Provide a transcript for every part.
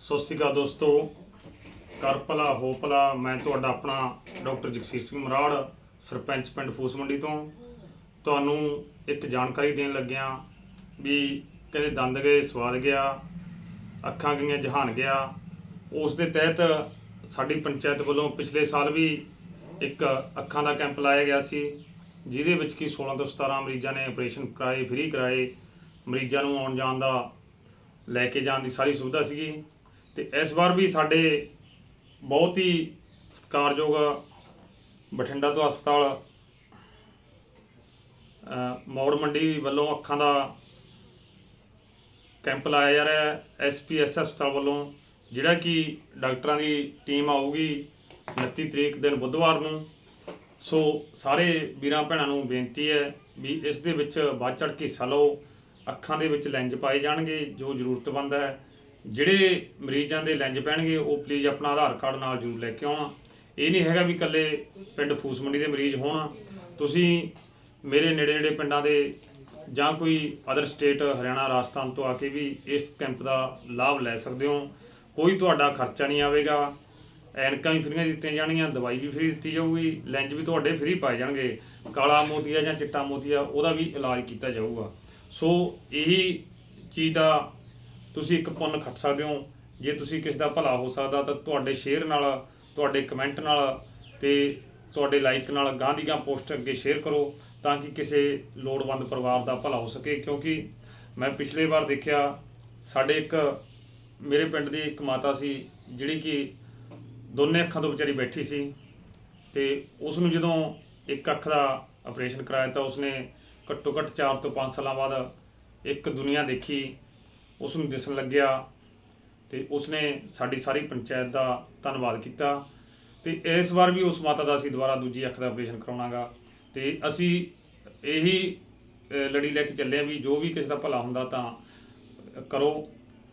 ਸਤਿ ਸ਼੍ਰੀ ਅਕਾਲ ਦੋਸਤੋ। ਕਰ ਭਲਾ, ਹੋ ਭਲਾ। ਮੈਂ ਤੁਹਾਡਾ ਆਪਣਾ ਡਾਕਟਰ ਜਗਸੀਰ ਸਿੰਘ ਮਰਾੜ, ਸਰਪੰਚ ਪਿੰਡ ਫੂਸ ਮੰਡੀ ਤੋਂ। ਤੁਹਾਨੂੰ ਇੱਕ ਜਾਣਕਾਰੀ ਦੇਣ ਲੱਗਿਆ ਵੀ ਕਹਿੰਦੇ ਦੰਦ ਗਏ, ਸਵਾਦ ਗਿਆ, ਅੱਖਾਂ ਗਈਆਂ, ਜਹਾਨ ਗਿਆ। ਉਸ ਦੇ ਤਹਿਤ ਸਾਡੀ ਪੰਚਾਇਤ ਵੱਲੋਂ ਪਿਛਲੇ ਸਾਲ ਵੀ ਇੱਕ ਅੱਖਾਂ ਦਾ ਕੈਂਪ ਲਾਇਆ ਗਿਆ ਸੀ, ਜਿਹਦੇ ਵਿੱਚ ਕੀ 16 ਤੋਂ 17 ਮਰੀਜ਼ਾਂ ਨੇ ਆਪਰੇਸ਼ਨ ਕਰਾਏ, ਫ੍ਰੀ ਕਰਾਏ। ਮਰੀਜ਼ਾਂ ਨੂੰ ਆਉਣ ਜਾਣ ਦਾ, ਲੈ ਕੇ ਜਾਣ ਦੀ ਸਾਰੀ ਸੁਵਿਧਾ ਸੀਗੀ। ਤੇ ਇਸ ਵਾਰ ਵੀ ਸਾਡੇ ਬਹੁਤ ਹੀ ਸਤਿਕਾਰਯੋਗ ਬਠਿੰਡਾ ਤੋਂ ਹਸਪਤਾਲ ਮੌੜ ਮੰਡੀ ਵੱਲੋਂ ਅੱਖਾਂ ਦਾ ਕੈਂਪ ਲਾਇਆ ਜਾ ਰਿਹਾ ਹੈ ਐਸਪੀਐਸ ਹਸਪਤਾਲ ਵੱਲੋਂ, ਜਿਹੜਾ ਕਿ ਡਾਕਟਰਾਂ ਦੀ ਟੀਮ ਆਊਗੀ 29 ਤਰੀਕ ਦਿਨ ਬੁੱਧਵਾਰ ਨੂੰ। ਸੋ ਸਾਰੇ ਵੀਰਾਂ ਭੈਣਾਂ ਨੂੰ ਬੇਨਤੀ ਹੈ ਵੀ ਇਸ ਦੇ ਵਿੱਚ ਵੱਧ ਚੜ੍ਹ ਕੇ ਹਿੱਸਾ ਲਓ, ਅੱਖਾਂ ਦੇ ਵਿੱਚ ਲੈਂਜ ਪਾਏ ਜਾਣਗੇ, ਜੋ ਜ਼ਰੂਰਤਮੰਦ ਹੈ। ਜਿਹੜੇ ਮਰੀਜ਼ਾਂ ਦੇ ਲੈਂਜ ਪੈਣਗੇ, ਉਹ ਪਲੀਜ਼ ਆਪਣਾ ਆਧਾਰ ਕਾਰਡ ਨਾਲ ਜ਼ਰੂਰ ਲੈ ਕੇ ਆਉਣਾ। ਇਹ ਨਹੀਂ ਹੈਗਾ ਵੀ ਇਕੱਲੇ ਪਿੰਡ ਫੂਸ ਮੰਡੀ ਦੇ ਮਰੀਜ਼ ਹੋਣ। ਤੁਸੀਂ ਮੇਰੇ ਨੇੜੇ ਨੇੜੇ ਪਿੰਡਾਂ ਦੇ ਜਾਂ ਕੋਈ ਅਦਰ ਸਟੇਟ ਹਰਿਆਣਾ, ਰਾਜਸਥਾਨ ਤੋਂ ਆ ਕੇ ਵੀ ਇਸ ਕੈਂਪ ਦਾ ਲਾਭ ਲੈ ਸਕਦੇ ਹੋ। ਕੋਈ ਤੁਹਾਡਾ ਖਰਚਾ ਨਹੀਂ ਆਵੇਗਾ। ਐਨਕਾਂ ਵੀ ਫ੍ਰੀਆਂ ਦਿੱਤੀਆਂ ਜਾਣਗੀਆਂ, ਦਵਾਈ ਵੀ ਫ੍ਰੀ ਦਿੱਤੀ ਜਾਊਗੀ, ਲੈਂਜ ਵੀ ਤੁਹਾਡੇ ਫ੍ਰੀ ਪਾਏ ਜਾਣਗੇ। ਕਾਲਾ ਮੋਤੀਆ ਜਾਂ ਚਿੱਟਾ ਮੋਤੀਆ, ਉਹਦਾ ਵੀ ਇਲਾਜ ਕੀਤਾ ਜਾਊਗਾ। ਸੋ ਇਹੀ ਚੀਜ਼ ਦਾ ਤੁਸੀਂ ਇੱਕ ਪੁੰਨ ਖੱਟ ਸਕਦੇ ਹੋ। ਜੇ ਤੁਸੀਂ ਕਿਸੇ ਦਾ ਭਲਾ ਹੋ ਸਕਦਾ ਤਾਂ ਤੁਹਾਡੇ ਸ਼ੇਅਰ ਨਾਲ, ਤੁਹਾਡੇ ਕਮੈਂਟ ਨਾਲ ਤੇ ਤੁਹਾਡੇ ਲਾਈਕ ਨਾਲ ਗਾਂ ਦੀ ਗਾਂ ਪੋਸਟ ਅੱਗੇ ਸ਼ੇਅਰ ਕਰੋ ਤਾਂ ਕਿ ਕਿਸੇ ਲੋੜਵੰਦ ਪਰਿਵਾਰ ਦਾ ਭਲਾ ਹੋ ਸਕੇ। ਕਿਉਂਕਿ ਮੈਂ ਪਿਛਲੇ ਵਾਰ ਦੇਖਿਆ, ਸਾਡੇ ਇੱਕ ਮੇਰੇ ਪਿੰਡ ਦੀ ਇੱਕ ਮਾਤਾ ਸੀ, ਜਿਹੜੀ ਕਿ ਦੋਨੇ ਅੱਖਾਂ ਤੋਂ ਵਿਚਾਰੀ ਬੈਠੀ ਸੀ ਤੇ ਉਸ ਨੂੰ ਜਦੋਂ ਇੱਕ ਅੱਖ ਦਾ ਆਪਰੇਸ਼ਨ ਕਰਾਇਆ ਤਾਂ ਉਸਨੇ ਘੱਟੋ ਘੱਟ 4 ਤੋਂ 5 ਸਾਲਾਂ ਬਾਅਦ ਇੱਕ ਦੁਨੀਆ ਦੇਖੀ। ਉਸ ਨੂੰ ਦਿਸਣ ਲੱਗਿਆ ਤੇ ਉਸਨੇ ਸਾਡੀ ਸਾਰੀ ਪੰਚਾਇਤ ਦਾ ਧੰਨਵਾਦ ਕੀਤਾ ਤੇ ਇਸ ਵਾਰ ਵੀ ਉਸ ਮਾਤਾ ਦਾ ਅਸੀਂ ਦੁਬਾਰਾ ਦੂਜੀ ਅੱਖ ਦਾ ਆਪਰੇਸ਼ਨ ਕਰਾਉਣਾਗਾ ਤੇ ਅਸੀਂ ਇਹੀ ਲੜੀ ਲੈ ਕੇ ਚੱਲੇ ਆ ਵੀ ਜੋ ਵੀ ਕਿਸੇ ਦਾ ਭਲਾ ਹੁੰਦਾ ਤਾਂ ਕਰੋ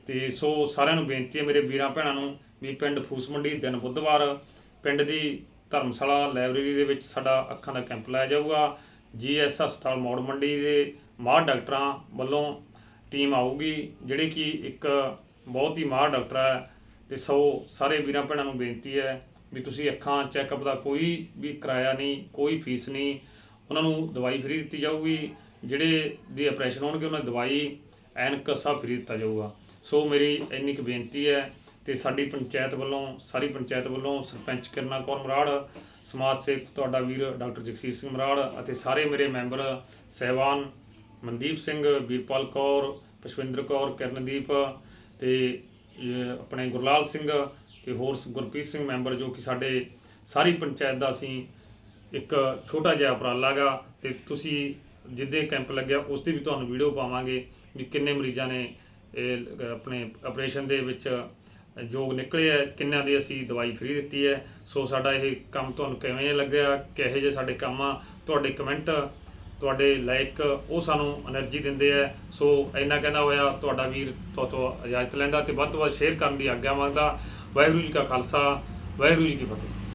ਤੇ ਸੋ ਸਾਰਿਆਂ ਨੂੰ ਬੇਨਤੀ ਹੈ ਮੇਰੇ ਵੀਰਾਂ ਭੈਣਾਂ ਨੂੰ ਵੀ ਪਿੰਡ ਫੂਸ ਮੰਡੀ ਦਿਨ ਬੁੱਧਵਾਰ ਪਿੰਡ ਦੀ ਧਰਮਸ਼ਾਲਾ ਲਾਇਬ੍ਰੇਰੀ ਦੇ ਵਿੱਚ ਸਾਡਾ ਅੱਖਾਂ ਦਾ ਕੈਂਪ ਲਾਇਆ ਜਾਊਗਾ। ਜੀਐਸ ਹਸਪਤਾਲ ਮੌੜ ਮੰਡੀ ਦੇ ਮਾਹਰ ਡਾਕਟਰਾਂ ਵੱਲੋਂ ਟੀਮ ਆਊਗੀ, ਜਿਹੜੇ ਕਿ ਇੱਕ ਬਹੁਤ ਹੀ ਮਾਹਰ ਡਾਕਟਰ ਹੈ ਤੇ ਸੋ ਸਾਰੇ ਵੀਰਾਂ ਭੈਣਾਂ ਨੂੰ ਬੇਨਤੀ ਹੈ ਵੀ ਤੁਸੀਂ ਅੱਖਾਂ ਚੈੱਕਅਪ ਦਾ ਕੋਈ ਵੀ ਕਿਰਾਇਆ ਨਹੀਂ, ਕੋਈ ਫੀਸ ਨਹੀਂ, ਉਹਨਾਂ ਨੂੰ ਦਵਾਈ ਫ੍ਰੀ ਦਿੱਤੀ ਜਾਊਗੀ, ਜਿਹੜੇ ਦੀ ਆਪਰੇਸ਼ਨ ਹੋਣਗੇ ਉਹਨਾਂ ਦੀ ਦਵਾਈ ਐਨਕ ਸਭ ਫ੍ਰੀ ਦਿੱਤਾ ਜਾਊਗਾ। ਸੋ ਮੇਰੀ ਇੰਨੀ ਕੁ ਬੇਨਤੀ ਹੈ ਤੇ ਸਾਡੀ ਪੰਚਾਇਤ ਵੱਲੋਂ, ਸਾਰੀ ਪੰਚਾਇਤ ਵੱਲੋਂ ਸਰਪੰਚ ਕਿਰਨਾ ਕੌਰ ਮਰਾੜ, ਸਮਾਜ ਸੇਵਕ ਤੁਹਾਡਾ ਵੀਰ ਡਾਕਟਰ ਜਗਸੀਰ ਸਿੰਘ ਮਰਾੜ ਅਤੇ ਸਾਰੇ ਮੇਰੇ ਮੈਂਬਰ, ਸਹਿਬਾਨ ਮਨਦੀਪ ਸਿੰਘ, ਵੀਰਪਾਲ ਕੌਰ, ਪਸ਼ਵਿੰਦਰ ਕੌਰ, ਕਿਰਨਦੀਪ ਤੇ ਆਪਣੇ ਗੁਰਲਾਲ ਸਿੰਘ ਤੇ ਹੋਰ ਸ- ਗੁਰਪ੍ਰੀਤ ਸਿੰਘ ਮੈਂਬਰ ਜੋ ਕਿ ਸਾਡੇ ਸਾਰੀ ਪੰਚਾਇਤ ਦਾ ਅਸੀਂ ਇੱਕ ਛੋਟਾ ਜਿਹਾ ਉਪਰਾਲਾ ਗਾ ਤੇ ਤੁਸੀਂ ਜਿੱਦੇ ਕੈਂਪ ਲੱਗਿਆ ਉਸ ਦੀ ਵੀ ਤੁਹਾਨੂੰ ਵੀਡੀਓ ਪਾਵਾਂਗੇ ਵੀ ਕਿੰਨੇ ਮਰੀਜ਼ਾਂ ਨੇ, ਇਹ ਆਪਣੇ ਆਪਰੇਸ਼ਨ ਦੇ ਵਿੱਚ ਜੋਗ ਨਿਕਲੇ ਹੈ ਕਿੰਨਾਂ ਦੀ ਅਸੀਂ ਦਵਾਈ ਫ੍ਰੀ ਦਿੱਤੀ ਹੈ। ਸੋ ਸਾਡਾ ਇਹ ਕੰਮ ਤੁਹਾਨੂੰ ਕਿਵੇਂ ਲੱਗਿਆ, ਕਿਹੋ ਜਿਹੇ ਸਾਡੇ ਕੰਮ ਆ, ਤੁਹਾਡੇ ਕਮੈਂਟ ਤੁਹਾਡੇ ਲਾਇਕ ਉਹ ਸਾਨੂੰ એનર્ਜੀ ਦਿੰਦੇ ਆ। ਸੋ ਇੰਨਾ ਕਹਿੰਦਾ ਹੋਇਆ, ਤੁਹਾਡਾ ਵੀਰ ਤੁਹਾਤੋਂ ਇਜਾਜ਼ਤ ਲੈਂਦਾ ਤੇ ਵੱਧ ਤੋਂ ਵੱਧ ਸ਼ੇਅਰ ਕਰਨ ਦੀ ਆਗਿਆ ਮੰਗਦਾ। ਵਾਹਿਗੁਰੂ ਜੀ ਕਾ ਖਾਲਸਾ, ਵਾਹਿਗੁਰੂ ਜੀ ਕੀ ਫਤਿਹ।